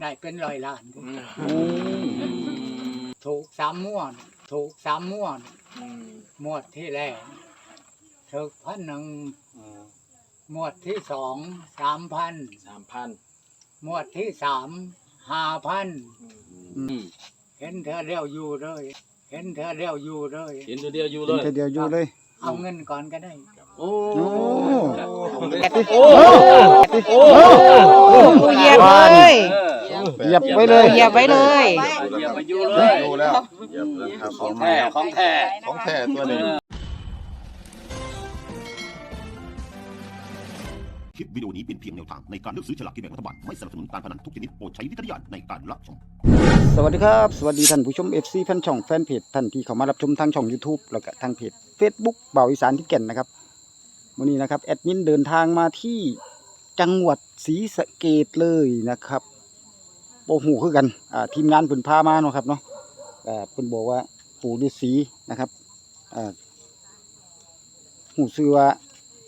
ได้เป็นร้อยล้านโอ้ถูกสามม้วนถูกสามม้วนหมวดที่แรกถูกพันหนึ่งหมวดที่สองสามพันสามพันหมวดที่สามห้าพันอืมเห็นเธอเรียวอยู่เลย เห็นเธอเรียวอยู่เลย เห็นตัวเดียวอยู่เลเป็นยแต่เดียวอยู่เลย เอาเงินก่อนก็ได้ โอ้โอ้โอ้โอ้เหยียบเลย เหยียบไว้เลย เหยียบไว้เลย เหยียบไปอยู่เลย ดูแล้วเหยียบแล้วครับของแท้ของแท้ของแท้ตัวนี้คลิปวิดีโอนี้เป็นเพียงแนวทางในการเลือกซื้อฉลากกินแบ่งรัฐบาล ไม่สนับสนุนการพนันทุกชนิดโปรดใช้วิจารณญาณในการรับชม สวัสดีครับ สวัสดีท่านผู้ชม FC แฟนช่องแฟนเพจท่านที่เข้ามารับชมทางช่อง YouTube แล้วก็ทางเพจ Facebook เบาอีสานที่แก่นนะครับวันนี้นะครับแอดมินเดินทางมาที่จังหวัดศรีสะเกดเลยนะครับ โอ้โหคือกันอ่าทีมงานเพิ่นพามาเนาะครับเนาะอ่าเพิ่นบอกว่าปู่ฤาษีนะครับอ่าหูชื่อว่า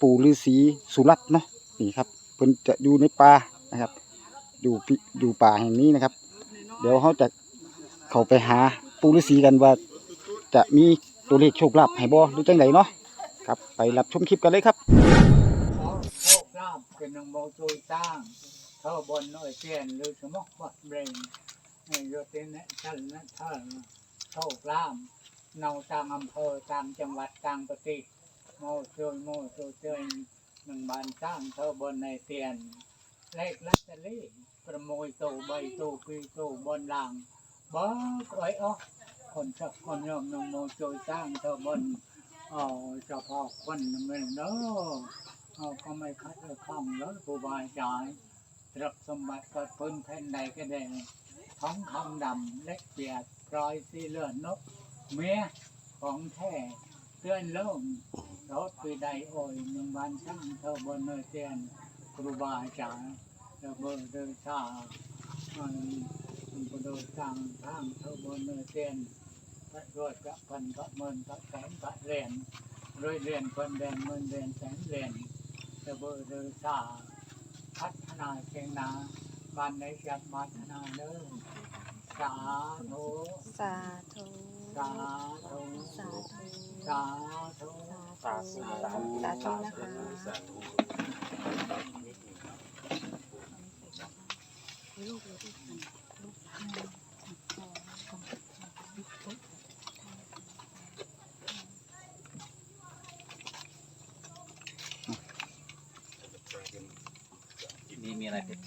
ปู่ฤาษีสุรัตน์เนาะนี่ครับเพิ่นจะอยู่ในป่านะครับ อยู่พิอยู่ป่าแห่งนี้นะครับ เดี๋ยวเขาจะเข้าไปหาปูฤาษีกันว่าจะมีตัวเลขโชคลาภให้บ่หรือจังไดเนาะครับไปรับชมคลิปกันเลยครับขอโชคลาภเป็นนางโจยสร้าง เท่าบนน้อยเตียนหรือสมองบัดเบรงในโยตินชันนะท่านโชคลาภเนาต่างอำเภอต่างจังหวัดต่างประเทศโมจุยโมจุยเตียนหนึ่งบานสร้างเท่าบนในเตียน เลขลัตเตอรี่ประโมยตูใบตู้ปีตูบนหล่างบ้าไว้อ๋อคนชักคนยอมนงโมจุยสร้างเท่าบนอ๋อเจ้าพ่อคนเมันเนอะก็ไม่คัดคองแล้วผู้บายจาย รับสมบัติก็พื้นแผ่นใดก็ได้ท้องคำดำเล็กเปียกพลอยสีเลือนนก เมียของแท้เตือนเริ่มรถปีใดโอยหนึ่งวันช่างเธอบนเนเตียนครูบาอาจารย์เธอเบอร์เดินชามันมันเดินทางทางเธอบนเนเตียนพระรวดพระพันพระเมินพระแสนพระเรียนรวยเรียนพันเรียนหมื่นเรียนแสนเรียนจะเบอร์เรือซา นาเชียงนาบ้านในจัดพัฒนาเด้อสาธุสาธุสาธุสาธุสาธุสาธุสาธุนะคะนี่ มีอะไรเป็น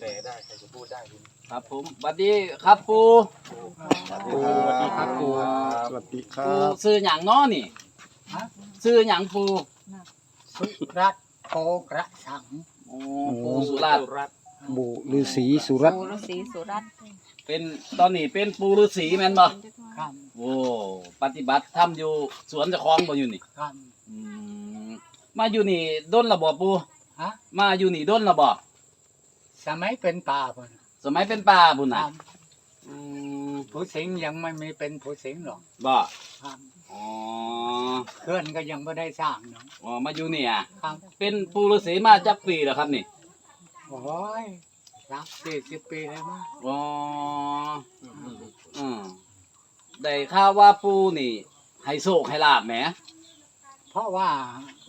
แปลได้ใครจะพูดได้คุณครับผมสวัสดีครับปูสวัสดีครับปู่สวัสดีครัปูบซื้อหยังน้อนี่ฮะซื้อหยังปูสุรัตน์โกกระสังโอ้ปูสุราษฎร์บุฤาษีสุรัตน์ ปู่ฤาษีสุรัตน์เป็นตอนนี้เป็นปูฤาษีแม่นบ่คโอ้ปฏิบัติทำอยู่สวนเจ้าของบ่อยู่นี่ำค อืมมาอยู่นี่ด้นระบ่ปูำฮะ มาอยู่นี่ด้นระบ่ สมัยเป็นป่าพุ่นสมัยเป็นป่าพุ่นคน่ะรับอืมผู้สิงยังไม่มีเป็นผู้สิงหรอกบ่ครับอ๋อเคลื่อนก็ยังไม่ได้สร้างเนาะอ๋อมาอยู่นี่อะครับเป็นปูฤาษีมาจักปีแล้วครับนี่โอ้ยสักสี่สิบปีแล้วมั้งอ๋ออืมได้ข่าวว่าปูนี่ให้โชคให้ลาบแหมเพราะว่า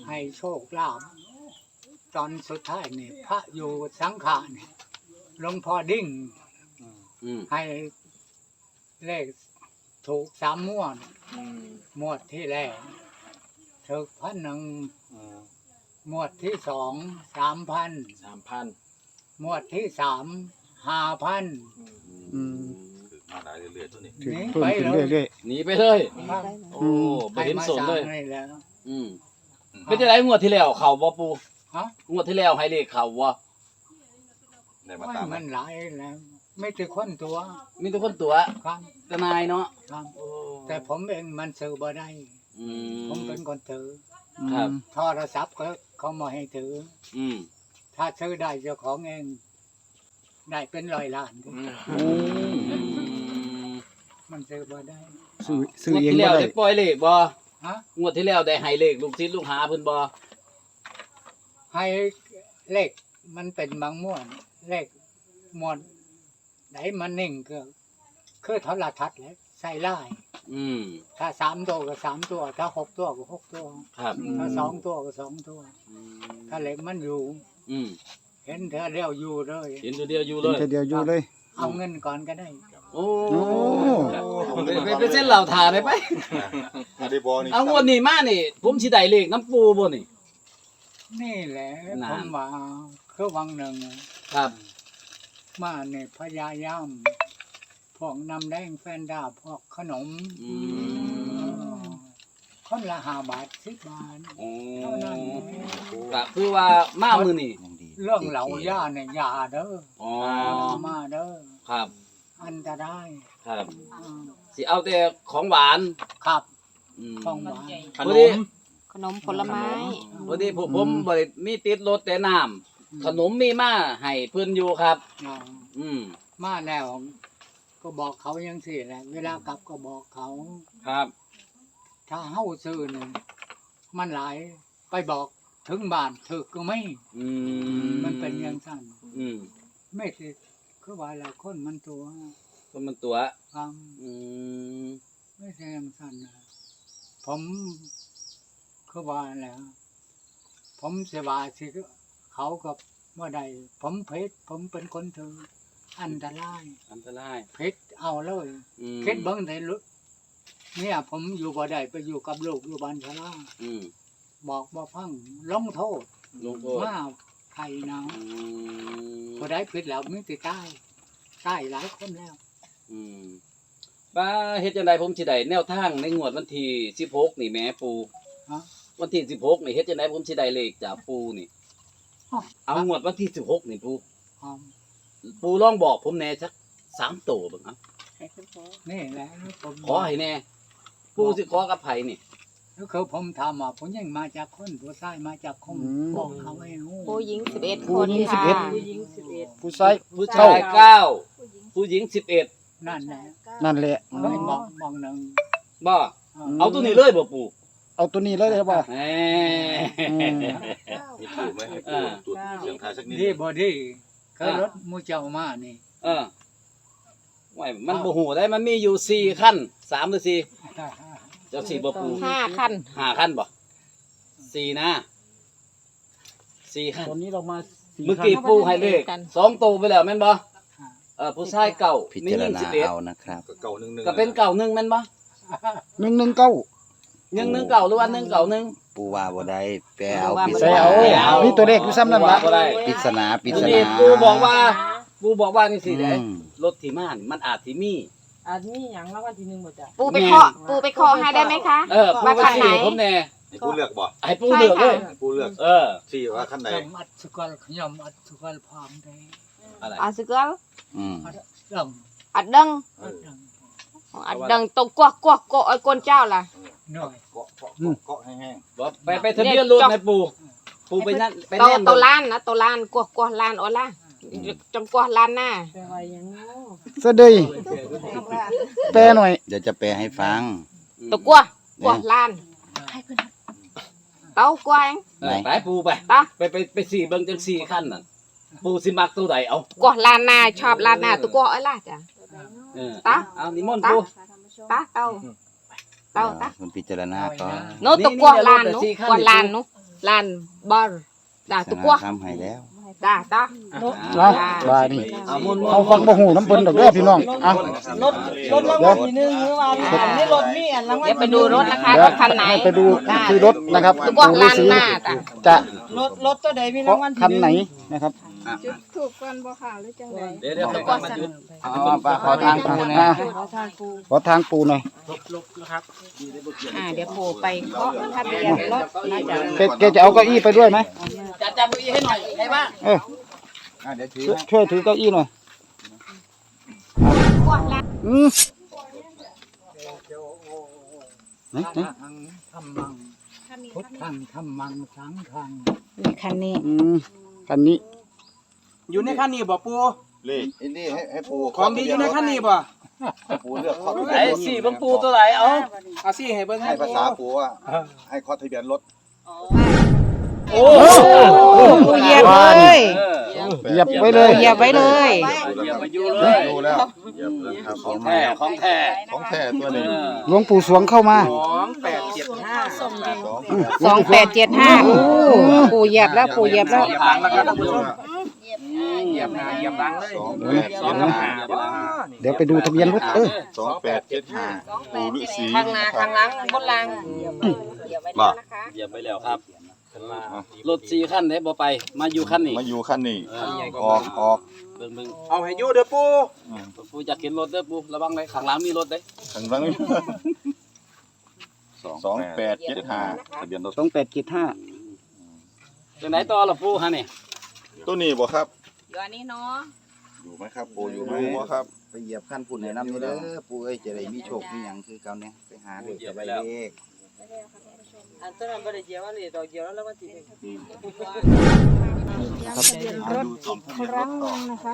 ให้โชคลาภ ตอนสุดท้ายนี่ พระอยู่สังขารนี่หลวงพ่อดิ้งอืมให้เลขถูกสามม้วนหมวดที่แรกถูกพันหนึ่งหมวดที่สองสามพันสามพันหมวดที่สามห้าพันอืมมาหลายเรื่อยๆตัวนี้ถึงหนีเพิ่มไปขึ้นเลยเรื่อยหนีไปเลย ครับโอ้ไปเห็นสนเลยให้มาสร้างให้แล้วอืมเป็นจะไรงวดที่แล้วเขาบ่ปู ฮะงวดที่แล้วให้เลขเขาบ่ได้มาโอ้ยตามมันหลายแล้ว ไม่ถึงคนตัวมีทุกคนตัวครับทนายเนาะครับโอ้แต่ผมเองมันซื้อบ่ได้ อืผมเป็นคนถือๆครับ โทรศัพท์ก็เขามาให้ถือ อืมถ้าซื้อได้เจ้าของเอง ได้เป็นร้อยล้านโอ้อืมมันซื้อบ่ได้ซื้อซื้องวดเองที่ก็แล้วได้ได้ปล่อยเลขบ่ฮะ งวดที่แล้วได้ให้เลขลูกศิษย์ลูกหาเพิ่นบ่ ให้เลขมันเป็นบางม้วนเลขหมวดไหนมันนิ่งก็คือโทรทัศน์แหล้วใส่ไล่อืม ถ้าสามตัวก็สามตัว ถ้าหกตัวก็หกตัว ครับ ถ้าสองตัวก็สองตัวถ้าเหล็กมันอยู่ อืมเห็นเธอเรียวอยู่เลย เห็นตัวเดียวอยู่เลเป็นยแค่เดียวอยู่เลย เอาเงินก่อนก็ได้ โอ้โอ้ไปไปไปเส้นเหล่าทาได้ไปอันนี้บอนี่เอางวดนี้มานี่ ผมสิได้เลขน้ำปูบ่นี่ นี่แหละนานผมว่าคือวังหนึ่ง ครับ มาเนี่ยพยายามพวกน้ำแดงแฟนดาพวกขนมอืม คนละห้าบาทสิบบาท โอ้เท่านั้น ก็คือว่ามามื้อนี่เรื่องเหล่าย่าเนี่ยอย่าเด้ออ๋ออมาเด้อครับ อันตรายครับ อ่าสิเอาแต่ของหวาน ครับอืม ของหวานพอดี ขนมผลไม้พอดีผมผมบ่ได้มีติดรถแต่น้ำขนมมีมาให้เพิ่นอยู่ครับอ่าอืมมาแล้วก็บอกเขายังสิแหละเวลากลับก็บอกเขาครับ ถ้าเฮาซื้อนี่มันหลายไปบอกถึงบ้านถึกก็ไม่อืมมันเป็นอยังสั่นอืมไม่สิคือว่าแล้วคนมันตัวก็มันตัว ความอืมไม่ใช่อยังสั่นนะผม คือว่าแล้วผมเสียบาสิเขากับว่าใดผมเพชรผมเป็นคนถืออันตรายอันตรายเพชรเอาเลยอืมเพชรเบิ้งได้ลุเนี่ยผมอยู่บ่ได้ไปอยู่กับลูกอยู่บ้านชราอืมบอกบ่ฟังลงโทษลงโทษมาไทยนะอืมพอได้ผิดแล้วมึงติตายตายหลายคนแล้ว อืมบ้าเฮ็ดจังไดผมสิได้แนวทางในงวดวันที่16นี่แหม่ปูฮะ วันที่16นี่เฮ็ดจังไดผมสิได้เลขจากปูนี่อ๋อเอางวดวันที่16นี่ปูอ๋อปูลองบอกผมแหน่สักสามตัวเบิ่งครับนี่แหละผมขอให้แน่ปูสิขอกับไผนี่แล้วคือผมถามว่าผมยังมาจากคนผู้ชายมาจากคงอืมบอกเขาให้รู้ผู้หญิงสิบเอ็ดผู้คนหญิงค่ะ11ผู้ชายผู้ชายเก้าผู้หญิงสิบเอ็ดนั่นแหละนั่นแหละไม่มองมองหนึ่งบ่เอาตัวนี้เลยบ่ปู เอาตัวนี้เลยได้ป่ะแหมอืมมีถูกไหมให้ปูจุดเสียงทายสักนิดดีบอดีเคยรถมูเจ้ามานี่ เออไว้มันบ่ฮู้ได้มันมีอยู่สี่ขั้นสามหรือสี่เจ้าสี่บ่ปูห้าขั้นห้าขั้นบ่สี่นะสี่ขั้น ตอนนี้เรามาสี่เมื่อกี้ปูให้เลขสองตัวไปแล้วแม่นบ่เออผู้ชายเก่าพิมีจารหญิงณาสิบเอ็ดเอานะครับก็เก่าหนึ่งหนึ่งก็เป็นเก่าหนึ่งแม่นบ่หนึ่งหนึ่งเก้า หนึ่งหนึ่งเก่าหรือว่าหนึ่งเก่าหนึ่ง ปูว่าบ่ได้แปลเอาปริศใส่นาเอาไม่เอามีตัวเลขอยู่ซ้ำนั่นละบ่ได้ปริศนาปริศทีนี้นาปูบอกว่า ปูบอกว่านี่สิเด้อืมรถที่มานี่มันอาจสิมีอันนี้อย่างรางวัลที่หนึ่งหมดจ้ะ ปูไปเคาะปูไปเคาะให้ได้ไหมคะ เออปูว่าไปคันไหนสี่ผมแน่ให้ปูเลือกบ่ให้ปูเลือกเลยให้ปูเลือก เออสี่ว่าขั้นไหน ยำอัดสุกลขยำอัดสุกลพร้อมได้อะไรอาสเกลอืมอัดเรื่องอัดดังอัดเรื่องอัดดังตรงกวักกวักกวักไอ้กนเจ้าล่ะ หน่อยเกาะเกาะเกาะให้แห้งบอกไปไปทะเบียนรถให้ปูปูไปนั่นไปโตแน่นโตล้านนะโตล้านกวักกวักล้านโอล่ะจงกวักล้านหน้าแปลว่าอย่างนี้เสะเดยแปลหน่อยเดี๋ยวจะแปลให้ฟังตวกวักกวักล้านเต้ากวางเออไปปูไปไปไปไปไปสี่เบิ่งจังสี่ขั้นน่ะปูสิมักตัวใดเอากวักล้านหน้าชอบล้านหน้าตวกวักเอ้ยล่ะจ้ะเออตาเอานิมนต์ตาปูตาเต้า เต้าตาคุณพิจารณาก่อนโน้ตวกวักล้านนุกวักล้านนุล้านบอลด่าชตวนะกวักคำให้แล้วด่าตาเอาบายนี่เอามนต์เอาฟังบ่หูน้ำเพิ่นดอกเด้อพี่น้องเอารถรถรางวัลที่หนึ่งหรือว่าอันนี้รถมีอันรางวัลเดี๋ยวไปดูรถนะคะเดี๋รยวถคันไหนให้ไปดูที่รถนะครับตวกวักล้านหน้าจ้ะจะรถรถตัวใดมีเพราราะงวัลที่คันหนึ่งไหนนะครับ จุดถูกก่อนบ่ค่ะหรือจังไดเดี๋ยวเดี๋ยวเขาตั้งมันหยุดอ๋อปลาขอทางปูนะอะขอทางปูขอทางปูหน่อยอ่าเดี๋ยวโผล่ไปเคาะทะเบียนรถน่าจะแกแกจะเอาเก้าอี้ไปด้วยไหมจัดจับมือให้หน่อยให้บ้างเอออะเดี๋ยวถือช่วยช่วยถือเก้าอี้หน่อยอืมไหนไหนทังทำมังพุทธังทำมังสังฆังคันนี้อืมคันนี้ อยู่ในขั้นนี้บ่ปูเลขอินดี้ให้ให้ปูของดีอยู่ในขั้นนี้บ่ให้ปูเลือกข้อทะเบีไอ้ยนรถสี่เบิ่งปูตัวใดเอาเอาสิให้เบิ่งให้ให้ภาษาปูว่าให้ข้อทะเบียนรถโอ้โอ้ปูเหยียบเลยเออเหยียบไว้เลยเหยียบไว้เลยเหยียบมาอยู่เลยดูแล้วเหยียบเลยครับของแท้ของแท้ของแท้ตัวนี้หลวงปู่สวงเข้ามาสองแปดเจ็ดห้าสองสองแปดเจ็ดห้าโอ้ปู่เหยียบแล้วปู่เหยียบแล้ว เหยียบหลังแล้วครับท่านผู้ชมเหยียบหน้าเหยียบหลังเลยสองเดี๋ยวแปนะดสองเจ็ดกับห้าหาบ่เดี๋ยวไปดูทะเบียนรถเออสองแปดเจ็ดห้าปูฤาษีข้างหน้าข้างหลังบนหลังบ่เหยียบไปแล้วครับขึ้นมารถสี่คันเด้บ่ไป มาอยู่คันนี้มาอยู่ขั้นนี้เออออกออกเบิ่งเบิ่งเอาให้อยู่เด้อปูปูอยากเห็นรถเด้อปูระวังเลยข้างหลังมีรถเด้ข้างหลังสองแปดเจ็ดห้าทะเบียนรถสองแปดเจ็ดห้าจังไหนต่อล่ะปูฮะนี่ ตัวนี้บ่ครับอยู่อันนี้เนาะอยู่ไหมครับปูอยู่ไหมปูบ่ครับ ไปเหยียบขั้นปุ่นแนะนำนี่เด้อปูเอ้ยจะได้มีโชคมีหยังคือเก่าเนี่ยไปหาเลขจะได้เลขอันต้นนั้นบ่ได้เกี่ยวว่านี่ดอกเกี่ยวแล้วมันสิเป็นย้ำทะเบียนรถอีกครั้งหนึงนะคะ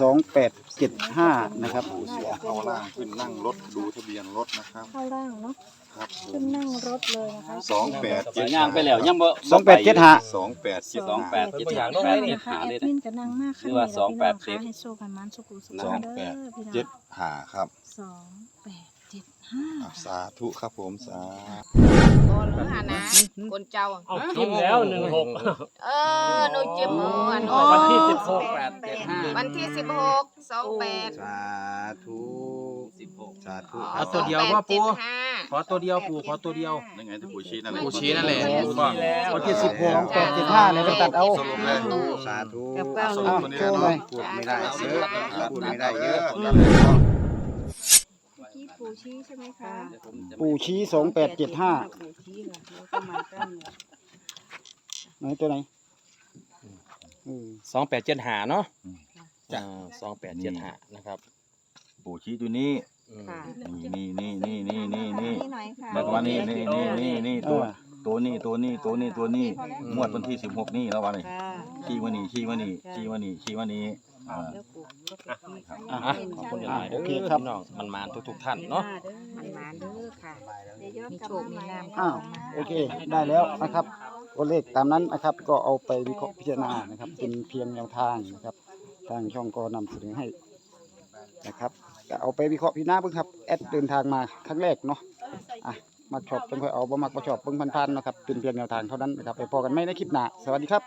สองแปดเจ็ดห้านะครับ เข้าล่างขึ้นนั่งรถดูทะเบียนรถนะครับ เข้าล่างเนาะครับผ ขึ้มนนั่งรถเลยนะคะสองแปดเสียงย่างไปแล้วยังบ่สองแปดเจ็ดห้าสองแปดเจ็ดสองแปดเจ็ดห้าไปแปดนะเจ็ดคะห้าแอเลยดนะมินจะนั่งมากขึ้นหรือว่าเลยสองแปดพี่น้สิบคะให้โชคกันมันสุขุสุขสองเด้แปดอพี่น้เจ็อดงห้าครับสองแปด เจ็ดห้าอะสาธุครับผมสาบ่หรือหานะคนเจ้า เอาจิ้มแล้วหนึ่งหก เออหนูจิ้มหมูอันวันที่สิบหกแปดเจ็ดห้าวันที่สิบหกสองแปดสาธุสิบหกสาธุเอาตัวเดียวว่าปูสองแปดเจ็ดห้าขอตัวเดียวปูขอตัวเดียว นั่นไงที่ปูชี้นั่นแหละ ปูชี้นั่นแหละวันที่สิบหก แปดเจ็ดห้าเลยไปตัดเอา สรุปเลย สาธุกับเก้าสหรุนึ่ปงตัวนี้โชว์หน่อยเนาะพูดไม่ได้เยอะพูดไม่ได้เยอะเมื่อกี้ ปู่ชี้ใช่ไหมคะปู่ชี้สองแปดเจ็ดห้าปู่ชี้ค่ะแล้วก็มาเก้าหนึ่งไหนตัวไหนอืมสองแปดเจ็ดหาเนาะจ้าสองแปดเจ็ดหานะครับปูชี้ตัวนี้ค่ะนี่นี่นี่นี่นี่นี่นี่หน่อยค่ะแล้วก็ว่านี่นี่นี่นี่นี่ตัวตัวนี้ตัวนี้ตัวนี้ตัวนี้งวดวันที่สิบหกนี่แล้ววันนี้ค่ะ ชี้วันนี้ชี้วันนี้ชี้วันนี้ชี้วันนี้อ่าแล้วปู่ก็ไปที่ อะขอบคุณหลายๆเด้อพี่น้องมันมาทุกๆท่านเนาะมันมาเด้อค่ะเดี๋ยวย้อนมีกลับโชคมามีใหม่ลาภอ้าวโอเคได้แล้วนะครับตัวเลขตามนั้นนะครับก็เอาไปวิเคราะห์พิจารณานะครับ เป็นเพียงแนวทางนะครับ ทางช่องก็นำเสนอให้นะครับก็เอาไปวิเคราะห์พิจารณาเพิ่งครับแอดเดินทางมาครั้งแรกเนาะอะมักชอบเพิ่งค่อยเอาบ่มักบ่ชอบเพิ่งพันๆเนาะครับเป็นเพียงแนวทางเท่านั้นนะครับไปพอกันไม่ในคลิปหน้าสวัสดีครับ